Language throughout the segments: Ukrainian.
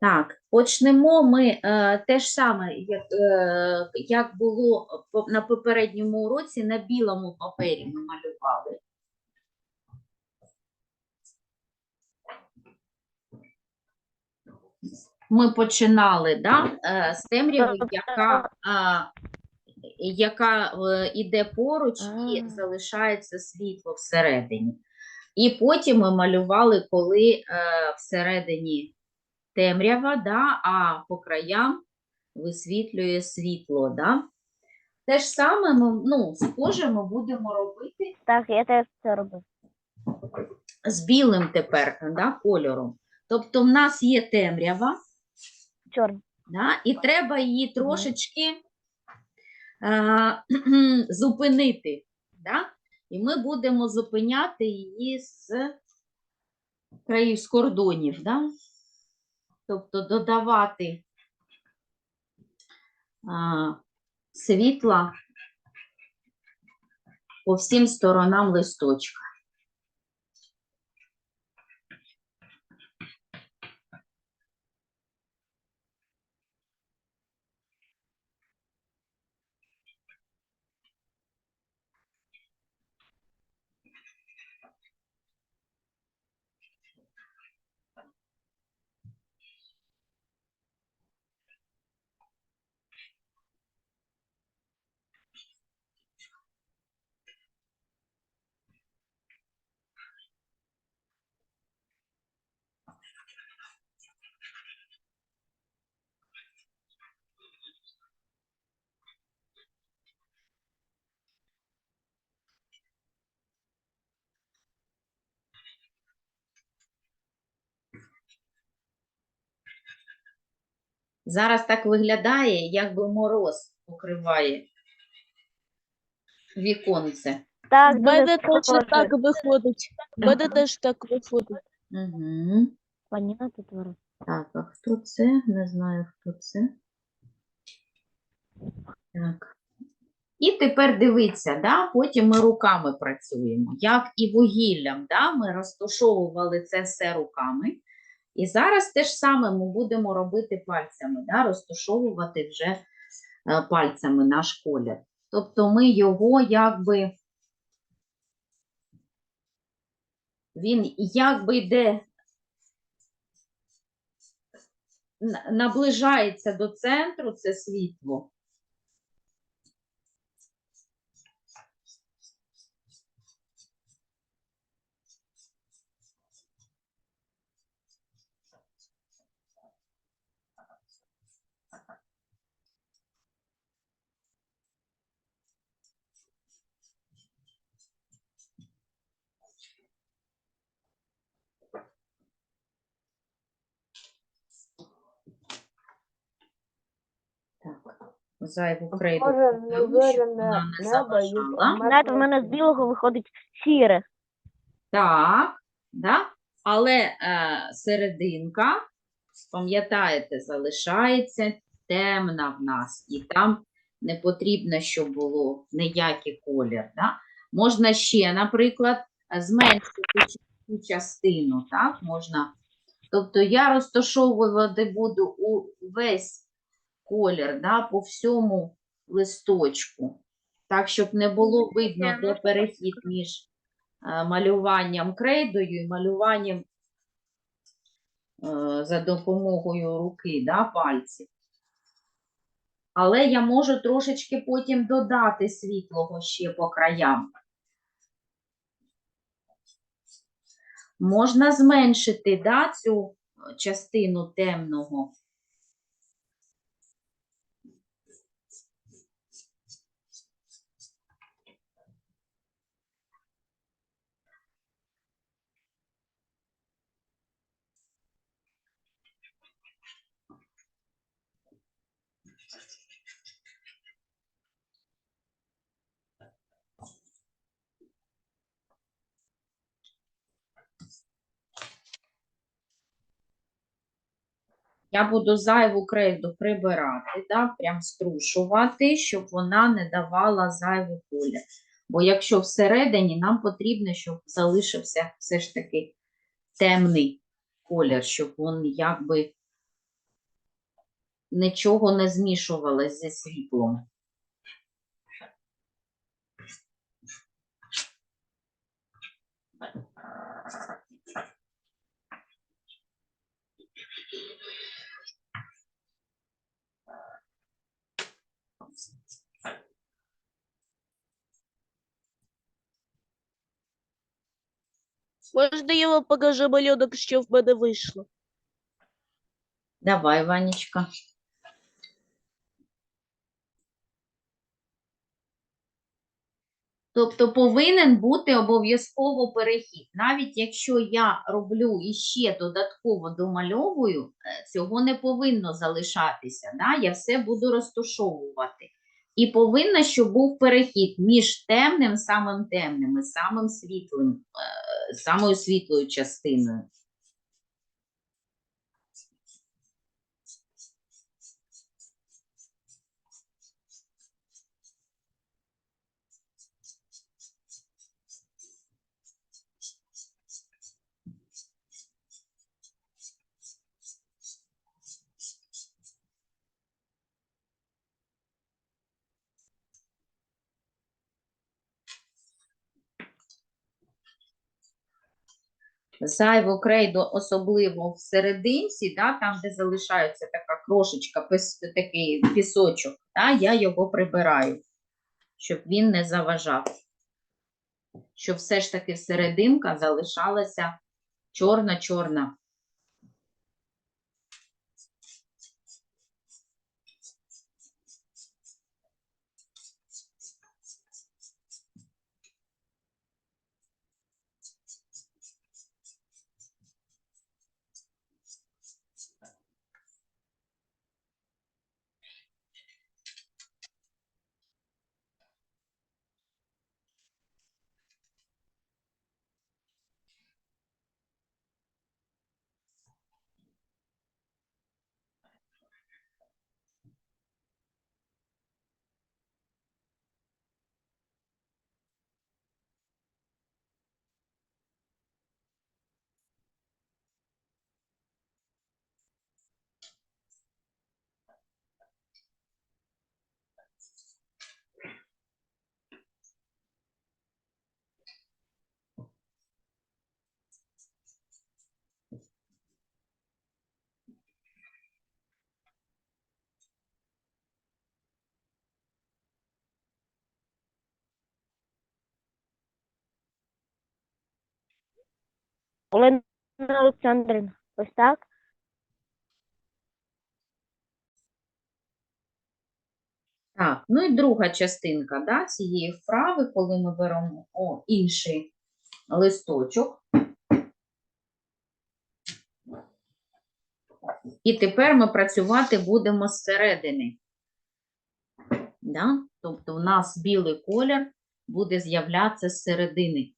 Так, почнемо ми е, те ж саме, як, е, як було на попередньому уроці, на білому папері ми малювали. Ми починали да, е, з темряви, яка, а, яка е, іде поруч і залишається світло всередині. І потім ми малювали, коли е, всередині темрява, да, а по краям висвітлює світло. Да? Те ж саме ми, ну, схоже, ми будемо робити Так, я теж це робив. з білим тепер да, кольором. Тобто в нас є темрява, Чорний. да, і треба її трошечки е, зупинити. Да? І ми будемо зупиняти її з країв, з кордонів. Да? Тобто додавати а, світла по всім сторонам листочка. Зараз так виглядає, якби мороз покриває віконце. Так, мене теж так виходить. Мене теж так виходить. Угу. Паніна тут. Так, а хто це? Не знаю, хто це. Так. І тепер дивіться, да? потім ми руками працюємо, як і вугіллям. Да? Ми розташовували це все руками. І зараз те ж саме ми будемо робити пальцями, да? розташовувати вже е, пальцями наш колір. Тобто ми його якби. Він якби йде наближається до центру це світло. Так, зайву крейду. Схоже, приберу, щоб неуверенне вона не небо і заважала. Знаєте, в мене з білого виходить сіре. Так, да? але е, серединка, пам'ятаєте, залишається темна в нас, і там не потрібно, щоб було ніякий колір. Да? Можна ще, наприклад, зменшити цю частину, так? Можна. Тобто я розташовувати буду у весь колір да, по всьому листочку, так, щоб не було видно, де перехід між е, малюванням крейдою і малюванням е, за допомогою руки, да, пальців. Але я можу трошечки потім додати світлого ще по краям. Можна зменшити да, цю частину темного. Я буду зайву крейду прибирати, да, прям струшувати, щоб вона не давала зайвий колір. Бо якщо всередині, нам потрібно, щоб залишився все ж таки темний колір, щоб він якби нічого не змішувалось зі світлом. Можна я вам покажу малюнок, що в мене вийшло? Давай, Ванечка. Тобто повинен бути обов'язково перехід. Навіть якщо я роблю іще додатково домальовую, е, цього не повинно залишатися. Да? Я все буду розташовувати. І повинно, щоб був перехід між темним, самим темним і самим світлим, е, самою світлою частиною. Зайву крейду, особливо в серединці, да, там, де залишається така крошечка, такий пісочок, да, я його прибираю, щоб він не заважав. Щоб все ж таки серединка залишалася чорна-чорна. Олена Олександрівна, ось так? Так, ну і друга частинка да, цієї вправи, коли ми беремо о, інший листочок. І тепер ми працювати будемо зсередини. Да? Тобто у нас білий колір буде з'являтися з середини.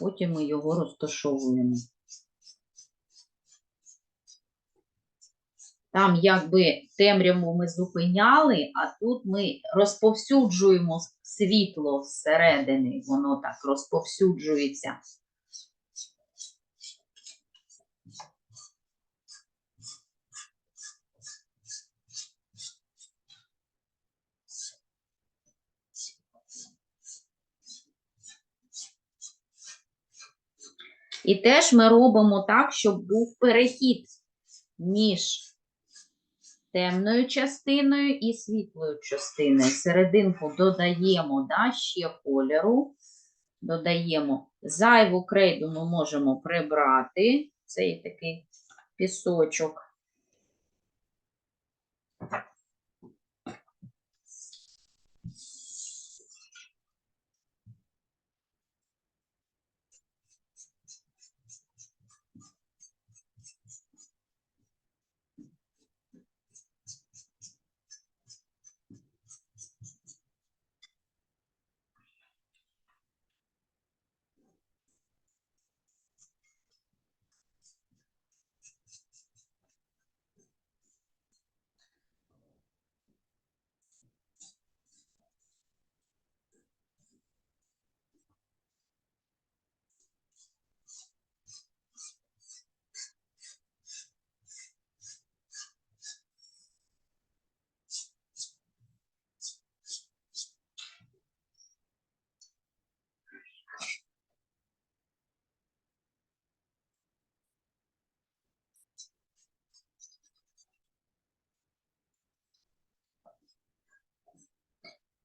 Потім ми його розташовуємо. Там якби темряву ми зупиняли, а тут ми розповсюджуємо світло всередини, воно так розповсюджується. І теж ми робимо так, щоб був перехід між темною частиною і світлою частиною. Серединку додаємо да, ще кольору. Додаємо зайву крейду ми можемо прибрати. Цей такий пісочок.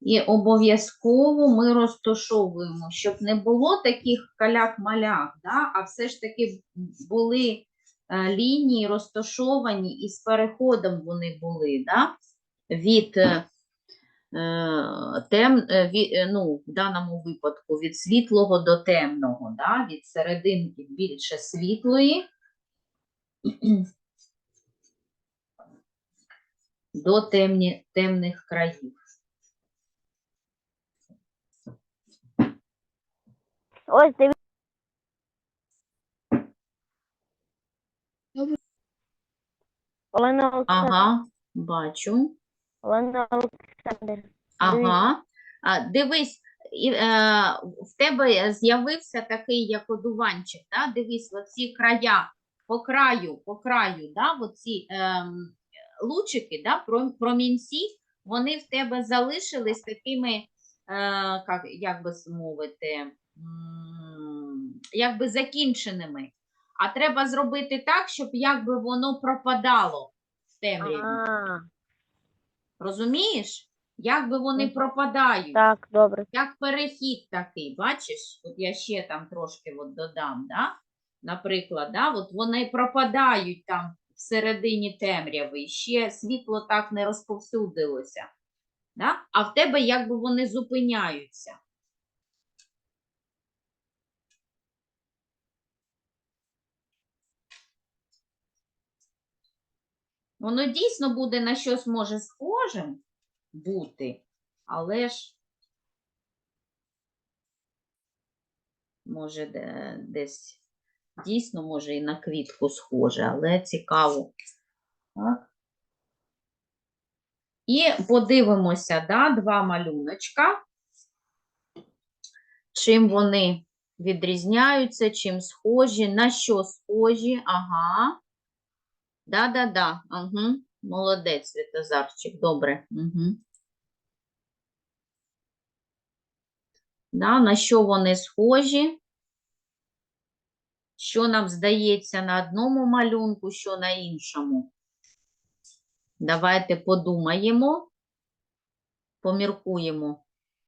І обов'язково ми розташовуємо, щоб не було таких каляк-маляк, да? а все ж таки були е, лінії розташовані і з переходом вони були да? від е, е, тем, ну, в даному випадку від світлого до темного, да? від серединки більше світлої до темні, темних країв. Ось дивіться. Олена Олександрівна. Ага, бачу. Олена Олександрівна. Ага. А, дивись, і, е, в тебе з'явився такий як одуванчик, да? дивись, оці края, по краю, по краю, да? оці ем, лучики, да? промінці, вони в тебе залишились такими, е, як, як би мовити, якби закінченими. А треба зробити так, щоб якби воно пропадало в темряві. А, Розумієш? Як би вони пропадають, так, добре. як перехід такий, бачиш? От я ще там трошки от додам, да? наприклад, да? от вони пропадають там всередині темряви, ще світло так не розповсюдилося. Да? А в тебе якби вони зупиняються. Воно дійсно буде на щось може схожим бути, але ж може де- десь дійсно може і на квітку схоже, але цікаво. Так. І подивимося, да, два малюночка. Чим вони відрізняються, чим схожі, на що схожі. Ага. Да-да-да. Угу. Молодець, Святозарчик. Добре. Угу. Да, на що вони схожі? Що нам здається на одному малюнку, що на іншому? Давайте подумаємо, поміркуємо.